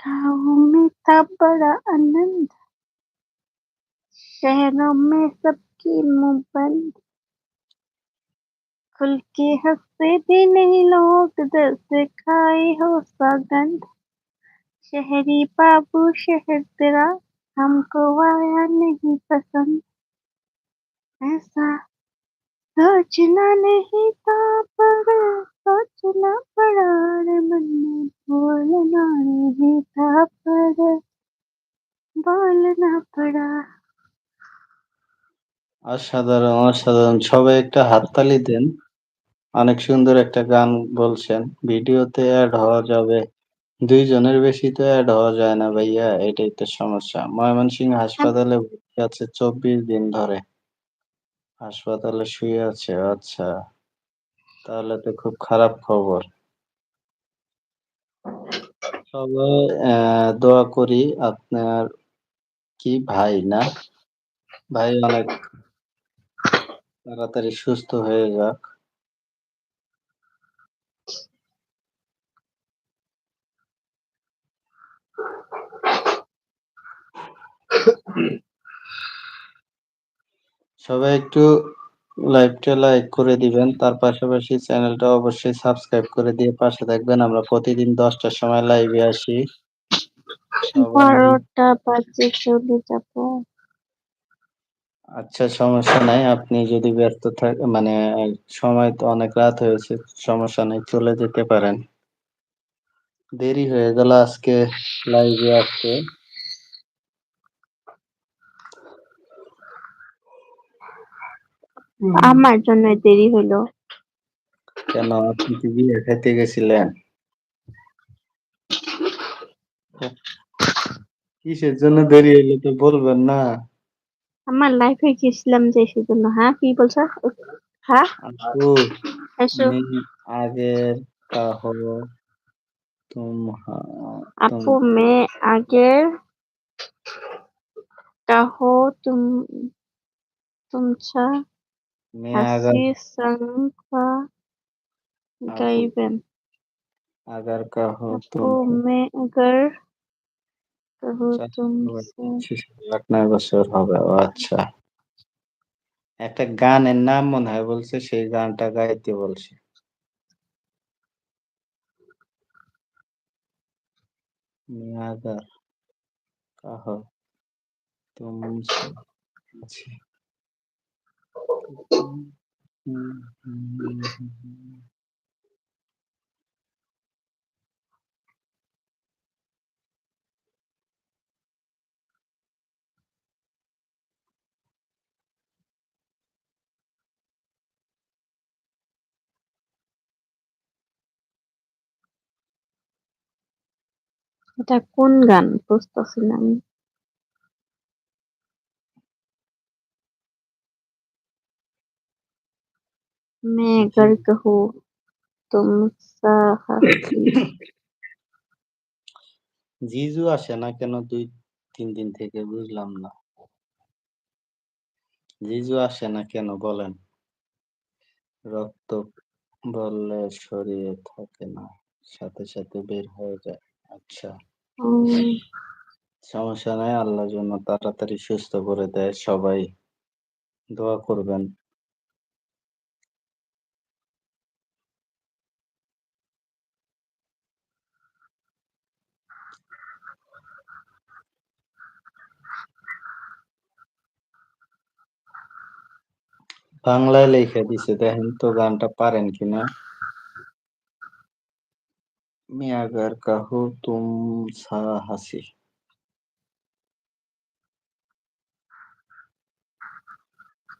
गाँव में था बड़ा आनंद, शहरों में सबकी मुँह बंद। खुल के हँसते भी नहीं लोग, दिल से खाए हो सौगंध शहरी बाबू, शहर तेरा, हमको आया नहीं पसंद। ऐसा सोचना नहीं था पर सोचना पड़ा रे मन में। बोलना नहीं था पर बोलना पड़ा অসাধারণ অসাধারণ সবাই একটা হাততালি দেন অনেক সুন্দর একটা গান বলছেন ভিডিওতে অ্যাড হওয়া যাবে দুইজনের বেশি তো অ্যাড হওয়া যায় না ভাইয়া এটাই তো সমস্যা ময়মনসিংহ হাসপাতালে ভর্তি আছে চব্বিশ দিন ধরে হাসপাতালে শুয়ে আছে আচ্ছা তাহলে তো খুব খারাপ খবর তবে আহ, দোয়া করি আপনার কি ভাই না? ভাই অনেক তাড়াতাড়ি সুস্থ হয়ে যাক। সবাই একটু লাইভটা লাইক করে দিবেন তার পাশাপাশি চ্যানেলটা অবশ্যই সাবস্ক্রাইব করে দিয়ে পাশে থাকবেন। আমরা প্রতিদিন দশটার সময় লাইভে আসি। বারোটা বাজে চলে যাব। আচ্ছা সমস্যা নাই। আপনি যদি ব্যস্ত থাকে মানে সময় তো অনেক রাত হয়েছে সমস্যা নেই চলে যেতে পারেন। দেরি হয়ে গেল আজকে লাইভে আসতে। আমার জন্য দেরি হলো। কেন আপনি কি বিয়ে খেতে গেছিলেন। কিসের জন্য দেরি হলো তো বলবেন না। আমার লাইফে গেছিলাম যে সেজন্য হ্যাঁ? কি বলছো? হ্যাঁ? আগের তুম তুমছা मैं अगर হাসি সংখ্যা গাইবেন अगर कहो আপু तुम মে আগর কাহো তুমসে আট নয় বছর হবে ও আচ্ছা একটা গানের নাম মনে হয় বলছে সেই গানটা গাইতে বলছে मैं अगर कहो तुमसे अच्छी এটা কোন গান বুঝতেছি না আমি मैं अगर कहूँ तुमसा हंसी জিজু আসে না কেন দুই তিন দিন থেকে বুঝলাম না জিজু আসে না কেন বলেন রক্ত বললে শরীরে থাকে না সাথে সাথে বের হয়ে যায় আচ্ছা উম, সমস্যা নাই আল্লাহ জন্য তাড়াতাড়ি সুস্থ করে দেয় সবাই দোয়া করবেন বাংলায় লেখা দিছে দেখেন তো গানটা পারেন কিনা। মিয়াগার কাহু তুম সা হাসি।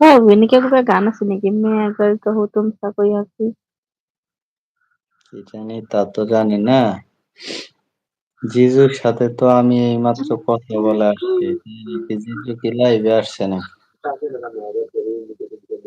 হ্যাঁ উইনিকে একবার গান আছে নাকি? মিয়াগার কাহু তুম সা কই হাসি? কি জানি তা তো জানি না। জিজুর সাথে তো আমি এইমাত্র কথা বলে আসছি। জিজু কি লাইভে আসছে না